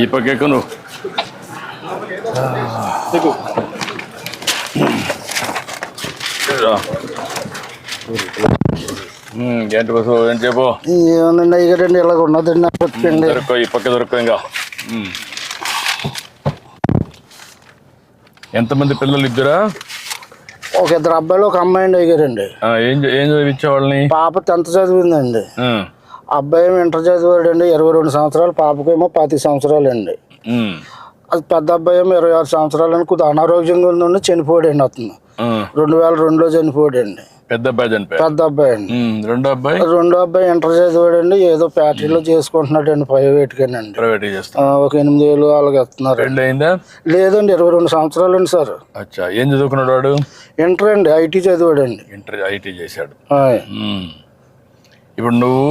ఈ పక్క ఎక్కు నువ్వు. ఏంటి బస్సు? ఏం చెప్పు? ఏముందండి అయ్యారండి ఇలాగ ఉన్నదండి బతికండి దొరకో ఈ పక్క దొరకో ఇంకా. ఎంతమంది పిల్లలు ఇద్దరా? ఒక ఇద్దరు అబ్బాయిలు ఒక అమ్మాయి అండి అయ్యారండి ఏం ఏం చదివించే వాళ్ళని? పాప టెన్త్ చదివిందండి. అబ్బాయి ఇంటర్ చదివాడండి ఇరవై రెండు సంవత్సరాలు పాపకేమో పాతి సంవత్సరాలు అండి అది పెద్ద అబ్బాయి ఏమో ఇరవై ఆరు సంవత్సరాలు అని కొద్దిగా అనారోగ్యంగా ఉందండి చనిపోయాడండి అతను. రెండు వేల రెండులో చనిపోయాడండి. పెద్ద అబ్బాయి చనిపోయాడు. పెద్ద అబ్బాయి అండి. రెండో అబ్బాయి? రెండో అబ్బాయి ఇంటర్ చదివాడండి ఏదో ఫ్యాక్టరీలో చేసుకుంటున్నాడండి ప్రైవేట్గానండి. ప్రైవేట్ చేస్తాం ఆ, ఒక ఎనిమిది వేలు అలాగే ఇస్తున్నారు పెళ్ళి అయిందా లేదండి ఇరవై రెండు సంవత్సరాలు అండి సార్. అచ్చా ఏం చదువుకున్నాడు వాడు? ఇంటర్ అండి ఐటీ చదివాడండి. ఇంటర్ ఐటీ చేశాడు. ఇప్పుడు నువ్వు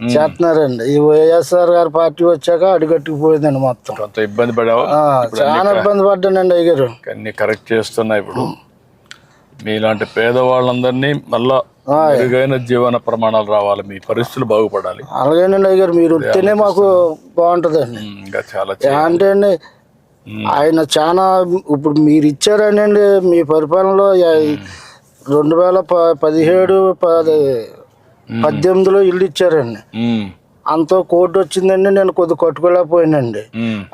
చేస్తున్నారండి. ఈ వైఎస్ఆర్ గారి పార్టీ వచ్చాక అడుగట్టుకుపోయిందండి మొత్తం. కొంత ఇబ్బంది పడావా? చాలా ఇబ్బంది పడ్డానండి అయ్యారు అన్ని కరెక్ట్ చేస్తున్నా ఇప్పుడు. మీలాంటి పేదవాళ్ళందరినీ మళ్ళా మెరుగైన జీవన ప్రమాణాలు రావాలి. మీ పరిస్థితులు బాగుపడాలి. అలాగేనండి అయ్యారు మీరు వస్తేనే మాకు బాగుంటుందండి. ఇంకా చాలా అంటే అండి ఆయన చాలా ఇప్పుడు మీరు ఇచ్చారనండి మీ పరిపాలనలో రెండు వేల ప- పదిహేడు పది పద్దెనిమిదిలో ఇల్లు ఇచ్చారండి. అంత కోర్టు వచ్చిందండి నేను కొద్ది కట్టుకోలేకపోయానండి.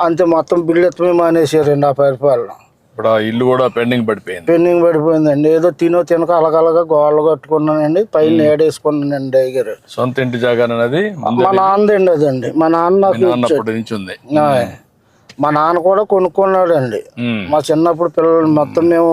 అంతే మొత్తం బిల్లు ఎత్తమే మానేశారండి ఆ పరిపాలన. ఇప్పుడు ఆ ఇల్లు కూడా పెండింగ్ పడిపోయింది. పెండింగ్ పడిపోయిందండి. ఏదో తినో తినక అలగలగా గోడలు కట్టుకున్నానండి పైన ఏడేసుకున్నానండి అయ్యారు సొంత ఇంటి జాగానది మా నాన్నదండి అదండి మా నాన్న నుంచి ఉంది. మా నాన్న కూడా కొనుక్కున్నాడండి. మా చిన్నప్పుడు పిల్లలు మొత్తం మేము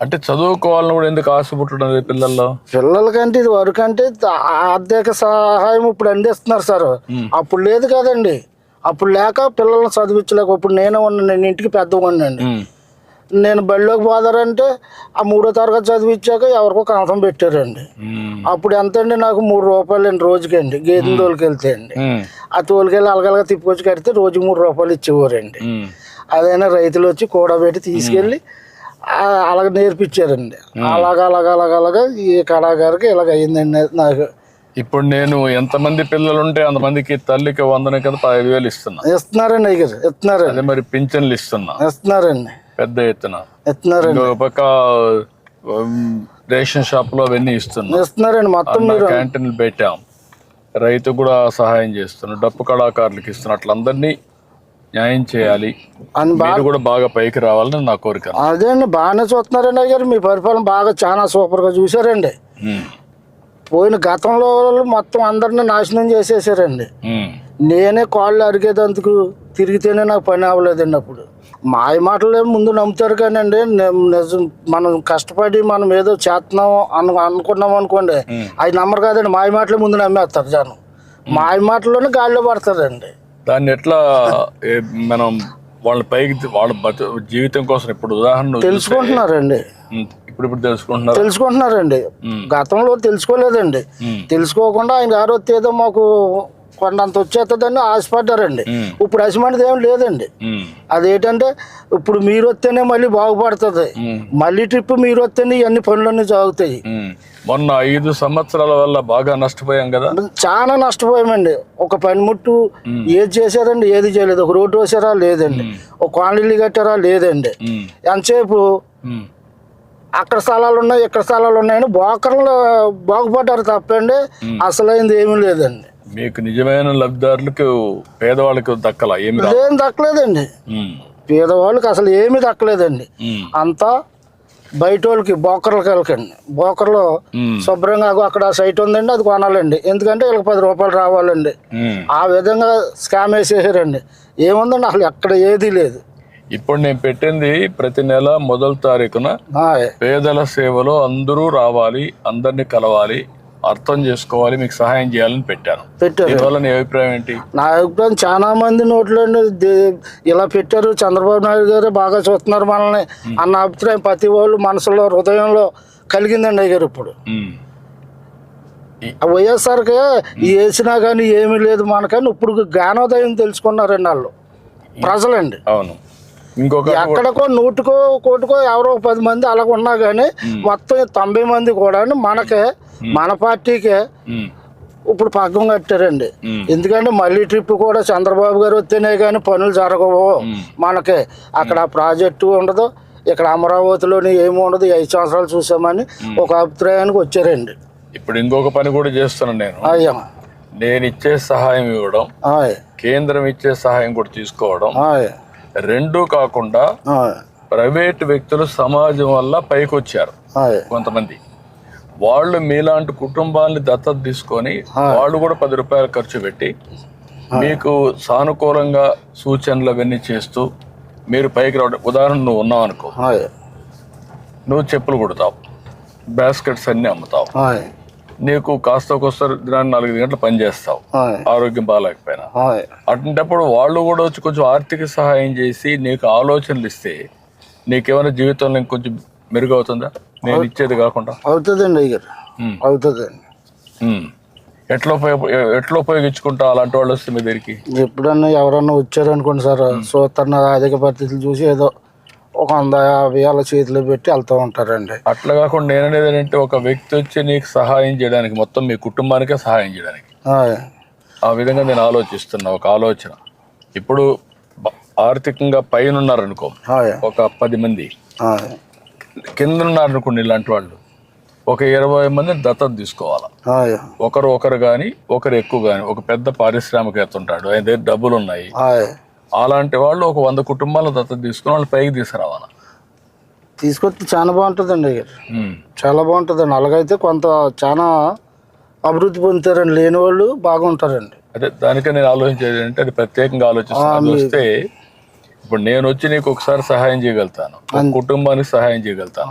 అంటే చదువుకోవాలని కూడా ఎందుకు ఆశ పుట్టడం లేదు పిల్లల్లో? పిల్లలకంటే ఇది వరకు అంటే ఆర్థిక సహాయం ఇప్పుడు అందిస్తున్నారు సార్. అప్పుడు లేదు కదండి. అప్పుడు లేక పిల్లల్ని చదివించలేక ఇప్పుడు నేనే ఉన్నాను నేను ఇంటికి ఉమ్, నేను బడిలోకి పోదారంటే ఆ మూడో తరగతి చదివించాక ఎవరికో కనసం పెట్టారండి. అప్పుడు ఎంత అండి నాకు మూడు రూపాయలు అండి రోజుకండి. గేదెని తోలుకెళ్తే అండి. ఆ తోలుకెళ్ళి అలగలగా తిప్పుకొచ్చి కడితే రోజుకి మూడు రూపాయలు ఇచ్చేవారండి. అదైనా రైతులు వచ్చి కూడబెట్టి తీసుకెళ్ళి అలాగ నేర్పించారండి. అలాగ అలాగ అలాగ అలాగ ఈ కళాకారికి ఇలాగ అయ్యిందండి నాకు. ఇప్పుడు నేను ఎంతమంది పిల్లలు ఉంటే అంతమందికి తల్లికి వందన కదా పదిహేను వేలు ఇస్తున్నా. ఇస్తున్నారండి అయ్యారు ఇస్తున్నారండి. అదే మరి పింఛన్లు ఇస్తున్నా. ఇస్తున్నారండి. పెద్ద ఎత్తున. ఇస్తున్నారండి. పక్క ఉమ్, రేషన్ షాప్లో అవన్నీ ఇస్తున్నా. ఇస్తున్నారండి మొత్తం మీరు. క్యాంటీన్లు పెట్టాం. రైతు కూడా సహాయం చేస్తున్నాం. డప్పు కళాకారులకు ఇస్తున్నాం. అట్లా అందరినీ న్యాయం చేయాలి. అని బా మీరు కూడా బాగా పైకి రావాలని నా కోరిక. అదే అండి బాగానే చూస్తున్నారండి అయ్యారు మీ పరిపాలన బాగా చాలా సూపర్గా చూసారండి పోయిన గతంలో వాళ్ళు మొత్తం అందరిని నాశనం చేసేసారండి. నేనే కాళ్ళు అరిగేదందుకు తిరిగితేనే నాకు పని అవ్వలేదండి అప్పుడు. మాయ మాటలే ముందు నమ్ముతారు కానండి. నిజం మనం కష్టపడి మనం ఏదో చేస్తున్నాం అను అనుకున్నాం అనుకోండి అవి నమ్మరు కాదండి. మాయ మాటలే ముందు నమ్మేస్తారు జనం. మాయ మాటల్లోనే గాలిలో పడతారండి. దాన్ని ఎట్లా మనం వాళ్ళ పైకి వాళ్ళ జీవితం కోసం ఇప్పుడు ఉదాహరణ తెలుసుకుంటున్నారండి. ఇప్పుడు ఇప్పుడు తెలుసుకుంటున్నారు? తెలుసుకుంటున్నారండి. గతంలో తెలుసుకోలేదండి. తెలుసుకోకుండా ఆయన గారు ఏదో మాకు కొండంత వచ్చేస్తుందని ఆశపడ్డారండి. ఇప్పుడు అసిమంటిది ఏం లేదండి. అదేంటంటే ఇప్పుడు మీరు వస్తేనే మళ్ళీ బాగుపడుతుంది. మళ్ళీ ట్రిప్ మీరు వస్తేనే ఇవన్నీ పనులన్నీ సాగుతాయి. మొన్న ఐదు సంవత్సరాల వల్ల బాగా నష్టపోయాం కదా? చాలా నష్టపోయామండి. ఒక పనిముట్టు ఏది చేశారండి? ఏది చేయలేదు. ఒక రోడ్డు వేసారా? లేదండి. ఒక కాలనీలు కట్టారా? లేదండి. ఎంతసేపు అక్కడ స్థలాలు ఉన్నాయి ఇక్కడ స్థలాలు ఉన్నాయని బోకర్లు బాగుపడ్డారు తప్పండి. అసలైంది ఏమీ లేదండి. మీకు నిజమైన లబ్ధిదారులకు పేదవాళ్ళకి దక్కల? ఏమి ఏం దక్కలేదండి. పేదవాళ్ళకి అసలు ఏమీ దక్కలేదండి. అంతా బయట వాళ్ళకి బోకర్లకి వెళ్ళకండి. బోకర్లో శుభ్రంగా అక్కడ సైట్ ఉందండి అది కొనాలండి. ఎందుకంటే వీళ్ళకి పది రూపాయలు రావాలండి. ఆ విధంగా స్కామ్ వేసేసారండి. ఏముందండి అసలు ఎక్కడ ఏదీ లేదు. ఇప్పుడు నేను పెట్టింది ప్రతి నెల మొదటి తారీఖున. పేదల సేవలో అందరూ రావాలి అందరినీ కలవాలి. అర్థం చేసుకోవాలి మీకు సహాయం చేయాలని పెట్టాను. పెట్టారు. నీ అభిప్రాయం ఏంటి? నా అభిప్రాయం చాలా మంది నోట్లో ఇలా పెట్టారు. చంద్రబాబు నాయుడు గారు బాగా చూస్తున్నారు మనల్ని అన్న అభిప్రాయం ప్రతి వాళ్ళు మనసులో హృదయంలో కలిగిందండి అయ్యారు ఇప్పుడు. వైఎస్ఆర్కి వేసినా కానీ ఏమీ లేదు మనకని ఇప్పుడు జ్ఞానోదయం తెలుసుకున్నారండి వాళ్ళు. ప్రజలండి. అవును. ఇంకొక ఎక్కడికో నూటికో కోటికో ఎవరో పది మంది అలాగ ఉన్నా కానీ మొత్తం తొంభై మంది కూడా మనకే మన పార్టీకే ఇప్పుడు పగ్గం కట్టారండి. ఎందుకంటే మళ్ళీ ట్రిప్ కూడా చంద్రబాబు గారు వస్తేనే కానీ పనులు జరగవు. మనకి. అక్కడ ప్రాజెక్టు ఉండదు. ఇక్కడ అమరావతిలోని ఏమి ఉండదు. ఐదు సంవత్సరాలు చూసామని ఒక అభిప్రాయానికి వచ్చారండి. ఇప్పుడు ఇంకొక పని కూడా చేస్తున్నాను నేను. అయ్యా. నేను ఇచ్చే సహాయం ఇవ్వడం ఆయ్. కేంద్రం ఇచ్చే సహాయం కూడా తీసుకోవడం రెండూ కాకుండా ప్రైవేట్ వ్యక్తులు సమాజం వల్ల పైకొచ్చారు ఆయ్ కొంతమంది. వాళ్ళు మీలాంటి కుటుంబాన్ని దత్తత తీసుకొని వాళ్ళు కూడా పది రూపాయలు ఖర్చు పెట్టి మీకు సానుకూలంగా సూచనలు అవన్నీ చేస్తూ మీరు పైకి రావడం. ఉదాహరణ నువ్వు ఉన్నావు అనుకో. నువ్వు చెప్పులు కుడతావు. బాస్కెట్స్ అన్నీ అమ్ముతావు. నీకు కాస్త కొస్త దినాన్ని నాలుగు గంటలు పని చేస్తావు. ఆయ్ ఆరోగ్యం బాగాలేకపోయినా. అటువంటిప్పుడు వాళ్ళు కూడా వచ్చి కొంచెం ఆర్థిక సహాయం చేసి నీకు ఆలోచనలు ఇస్తే నీకేమైనా జీవితంలో ఇంకొంచెం మెరుగవుతుందా? నేను ఇచ్చేది కాకుండా? అవుతుందండి అయ్యారు. అవుతుందండి. ఎట్లా ఉపయోగ ఎట్లా ఉపయోగించుకుంటా అలాంటి వాళ్ళు వస్తే మీ దగ్గరికి? ఎప్పుడన్నా ఎవరన్నా వచ్చారనుకోండి సార్ చూస్తున్న ఆర్థిక పరిస్థితులు చూసి ఏదో ఒక వంద యాభై వేల చేతిలో పెట్టి వెళ్తూ ఉంటారండి. అట్లా కాకుండా నేను అనేది ఏంటంటే ఒక వ్యక్తి వచ్చి నీకు సహాయం చేయడానికి మొత్తం మీ కుటుంబానికే సహాయం చేయడానికి. ఆ విధంగా నేను ఆలోచిస్తున్నా ఒక ఆలోచన. ఇప్పుడు ఆర్థికంగా పైన ఉన్నారనుకో ఒక పది మంది. కింద ఉన్నారనుకోండి ఇలాంటి వాళ్ళు ఒక ఇరవై మందిని దత్తత తీసుకోవాలా? ఒకరు ఒకరు కానీ ఒకరు ఎక్కువ కానీ ఒక పెద్ద పారిశ్రామికవేత్త ఉంటాడు ఆయన దగ్గర డబ్బులు ఉన్నాయి అలాంటి వాళ్ళు ఒక వంద కుటుంబాలను దత్తత తీసుకుని వాళ్ళు పైకి తీసుకురావాలా? తీసుకొస్తే చాలా బాగుంటుందండి. చాలా బాగుంటుందండి. అలాగైతే కొంత చాలా అభివృద్ధి పొందుతారండి లేని వాళ్ళు బాగుంటారండి. అదే దానికే నేను ఆలోచించేది అంటే అది ప్రత్యేకంగా ఆలోచిస్తాను వస్తే ఇప్పుడు నేను వచ్చి నీకు ఒకసారి సహాయం చేయగలుగుతాను. కుటుంబానికి సహాయం చేయగలుగుతాను.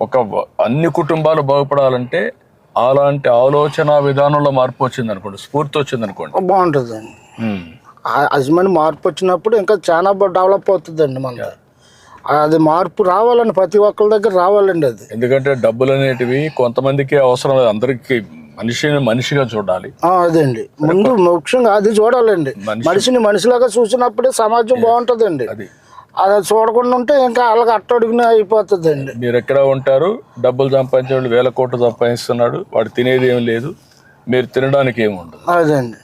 ఒక అన్ని కుటుంబాలు బాగుపడాలంటే అలాంటి ఆలోచన విధానంలో మార్పు వచ్చింది అనుకోండి స్ఫూర్తి వచ్చింది అనుకోండి బాగుంటుందండి అజ్మని మార్పు వచ్చినప్పుడు ఇంకా చాలా బాగా డెవలప్ అవుతుందండి మన అది మార్పు రావాలండి ప్రతి ఒక్కరి దగ్గర రావాలండి అది. ఎందుకంటే డబ్బులు అనేటివి కొంతమందికి అవసరం లేదు. అందరికి మనిషిని మనిషిగా చూడాలి. అదండి ముందు ముఖ్యంగా అది చూడాలండి. మనిషి- మనిషిని మనిషిలాగా చూసినప్పుడే సమాజం బాగుంటుందండి. అది. అది చూడకుండా ఉంటే ఇంకా అలాగ అట్టడుగున అయిపోతుందండి. మీరు ఎక్కడ ఉంటారు? డబ్బులు సంపాదించే వాళ్ళు వేల కోట్లు సంపాదిస్తున్నాడు. వాడు తినేది ఏం లేదు. మీరు తినడానికి ఏమి ఉండదు. అదండి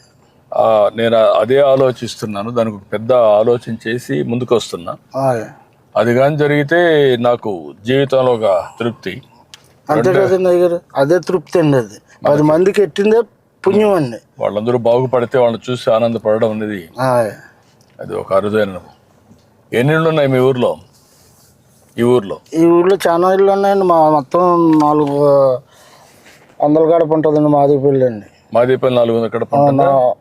నేను అదే ఆలోచిస్తున్నాను దానికి పెద్ద ఆలోచన చేసి ముందుకు వస్తున్నా. అది కానీ జరిగితే నాకు జీవితంలో ఒక తృప్తి. అంతే కదండి అయ్యారు అదే తృప్తి అండి అది. పది మందికి ఎట్టిందే పుణ్యం అండి. వాళ్ళందరూ బాగుపడితే వాళ్ళని చూసి ఆనందపడడం అనేది. అది ఒక అరుదైన. ఎన్ని ఉన్నాయి మీ ఊర్లో? ఈ ఊర్లో? ఈ ఊళ్ళో చాలా ఇళ్ళు ఉన్నాయండి. మా మొత్తం నాలుగు వందల గడప ఉంటుందండి మాదిపల్లి అండి. మాదేపల్లి నాలుగు వందల ఉంటుందా?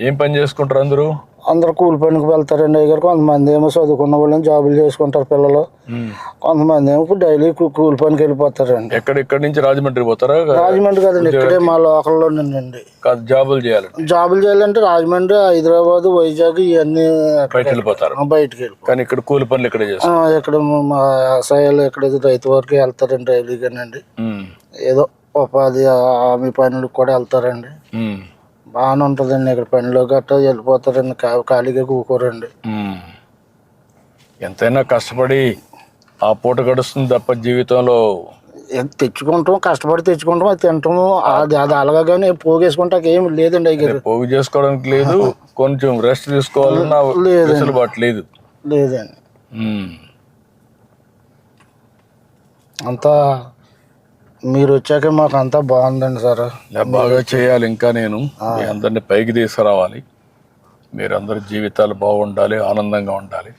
ఏం పని చేసుకుంటారు అందరూ? అందరూ కూలి పనికి వెళ్తారండి. అయ్యారు కొంతమంది ఏమో చదువుకున్న వాళ్ళని జాబులు చేసుకుంటారు పిల్లలు. కొంతమంది ఏమో డైలీ కూలి పనికి వెళ్ళిపోతారండి. ఎక్కడ ఇక్కడి నుంచి రాజమండ్రి పోతారా? రాజమండ్రి కదండి ఇక్కడే మా లోకల్లోనేనండి. కాదు జాబులు చేయాలంటే జాబులు చేయాలంటే రాజమండ్రి హైదరాబాద్ వైజాగ్ ఇవన్నీ బయట వెళ్ళిపోతారు. బయటికి వెళ్ళి కానీ ఇక్కడ కూలి పనులు ఇక్కడ ఇక్కడ మా వ్యవసాయాలు ఇక్కడ రైతు వరకు వెళ్తారండి డైలీగానండి. ఏదో ఉపాధి హామీ పనులకు కూడా వెళ్తారండి. బాగానే ఉంటుందండి. ఇక్కడ పనిలో గట్టా వెళ్ళిపోతారండి. ఖాళీగా కూకోరండి. ఉమ్. ఎంతైనా కష్టపడి ఆ పూట గడుస్తుంది తప్ప జీవితంలో. ఏం తెచ్చుకుంటాం కష్టపడి తెచ్చుకుంటాం అది తింటాము. అది అది అలాగా కానీ పోగేసుకుంటాక ఏమి లేదండి అయ్యారు పోగు చేసుకోవడానికి లేదు కొంచెం రెస్ట్ తీసుకోవాలన్నా లేదండి. వెసులుబాటు లేదు. లేదండి. ఉమ్. అంతా మీరు వచ్చాక మాకు అంతా బాగుందండి సార్. బాగా చేయాలి ఇంకా నేను. మీ అందరిని పైకి తీసుకురావాలి. మీరందరి జీవితాలు బాగుండాలి ఆనందంగా ఉండాలి.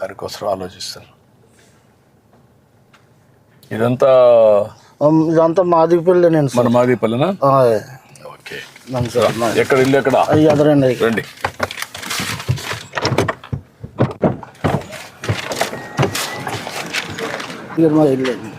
దానికోసం ఆలోచిస్తాను. ఇదంతా ఇదంతా మాదిపల్లి నేను మన మాదిపల్లినా. ఓకే. ఎక్కడ ఇల్లు ఎక్కడ? అయ్యి ఎదరండి రండి. ఇక్కడ మా ఇల్లు.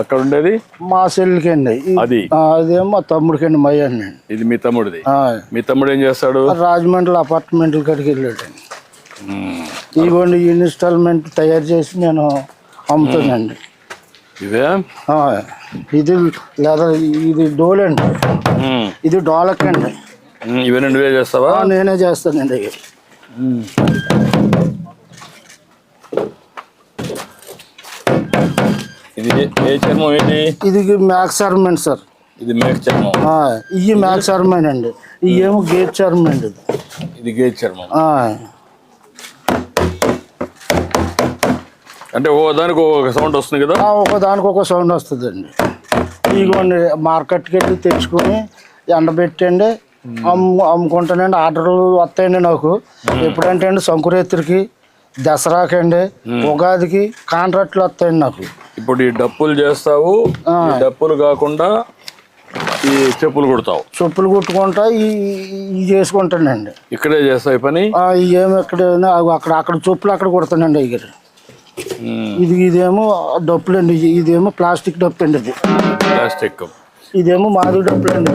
అక్కడ ఉండేది మా చెల్లికి అండి అది? అదేమో మా తమ్ముడికి అండి మయ్య అండి ఇది మీ తమ్ముడిది? మీ తమ్ముడు ఏం చేస్తాడు? రాజమండ్రి అపార్ట్మెంట్ల కాడికి. ఇదిగోండి ఈ ఇన్స్టాల్మెంట్ తయారు చేసి నేను అమ్ముతానండి ఇదే ఇది లేదా ఇది డోల్ అండి. ఇది డోలక్ అండి ఇవన్నీ నువ్వే చేస్తావా? నేనే చేస్తానండి. ఇది ఏ- ఏ చర్మం ఏంటి? ఇది మ్యాక్స్ అర్మెంట్ సార్. ఇది మేక చర్మం. అండి. ఇవి ఏమో గేట్ అర్మెంట్ ఇది. ఇది గేజ్ చర్మం. అంటే ఓ దానికి ఒక సౌండ్ వస్తుంది కదా? ఒక దానికి ఒక సౌండ్ వస్తుందండి. ఇదిగోండి మార్కెట్కి వెళ్ళి తెచ్చుకొని ఎండబెట్టండి అమ్ము అమ్ముకుంటానండి. ఆర్డర్లు వస్తాయండి నాకు. ఎప్పుడంటే అండి సంకురేత్రికి దసరాకండి ఉగాదికి కాంట్రాక్ట్లు వస్తాయండి నాకు. ఇప్పుడు ఈ డప్పులు చేస్తావు ఈ డప్పులు కాకుండా ఈ చెప్పులు కుడతావు. చెప్పులు కుట్టుకుంటా ఈ ఈ చేసుకుంటానండి. ఇక్కడే చేస్తావు పని? ఏమో అగో అక్కడ అక్కడ చెప్పులు అక్కడ కుడతానండి ఉమ్, ఇది ఇదేమో డప్పులు అండి ఇదేమో ప్లాస్టిక్ డప్పు అండి ఇది. ప్లాస్టిక్. ఇదేమో మాది డప్పులు అండి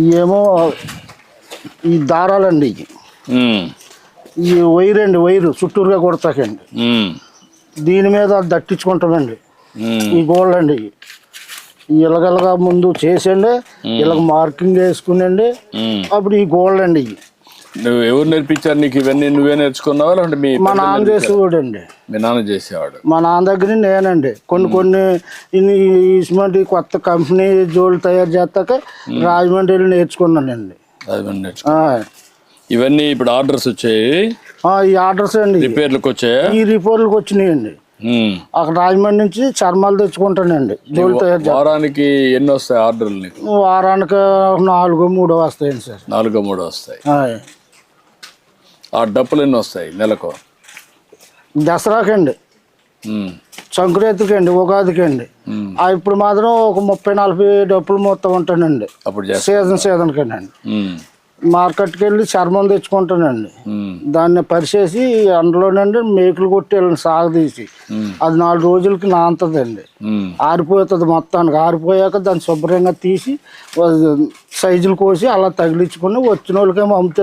ఇవేమో ఈ దారాలండి ఈ వైర్ అండి వైరు చుట్టూరుగా కొడతాకండి. దీని మీద దట్టించుకుంటామండి. ఈ గోల్డ్ అండి ఇలగలగా ముందు చేసండి ఇలాగ మార్కింగ్ వేసుకునండి. అప్పుడు ఈ గోల్డ్ అండి ఇవి నువ్వు ఎవరు నేర్పించారు నీకు ఇవన్నీ నువ్వే నేర్చుకున్నావా? లేదంటే మీ మా నాన్న నేర్పించారా? చేసేవాడు అండి మీ నాన్న చేసేవాడు. మా నాన్న దగ్గర నేనండి. కొన్ని కొన్ని ఇటువంటి కొత్త కంపెనీ జోళ్ళు తయారు చేస్తాక రాజమండ్రి వెళ్ళి నేర్చుకున్నానండి. ఆ. ఇవన్నీ ఇప్పుడు ఆర్డర్స్ వచ్చాయి? ఈ ఆర్డర్స్ అండి. రిపేర్లకు వచ్చాయా? ఈ రిపోర్ట్లకు వచ్చినాయండి. ఉమ్. అక్కడ రాజమండ్రి నుంచి చర్మాలు తెచ్చుకుంటానండి. జోళ్ళు తయారు వారానికి ఎన్ని వస్తాయి ఆర్డర్లు నీకు? వారానికి నాలుగో మూడో వస్తాయండి సార్. నాలుగో మూడో వస్తాయి. ఆ డప్పులు ఎన్ని వస్తాయి నెలకు. దసరాకండి. సంక్రాంతికి అండి ఉగాదికి అండి. ఆ, ఇప్పుడు మాత్రం ఒక ముప్పై నలభై డప్పులు మొత్తం ఉంటానండి. అప్పుడు సీజన్ సీజన్ కండి మార్కెట్కి వెళ్ళి చర్మం తెచ్చుకుంటానండి. దాన్ని పరిచేసి అందులోనండి మేకులు కొట్టి వీళ్ళని సాగదీసి అది నాలుగు రోజులకి నాంతదండి. ఆరిపోతుంది మొత్తానికి. ఆరిపోయాక దాన్ని శుభ్రంగా తీసి సైజులు కోసి అలా తగిలించుకొని వచ్చిన వాళ్ళకేమో అమ్ముతేనే.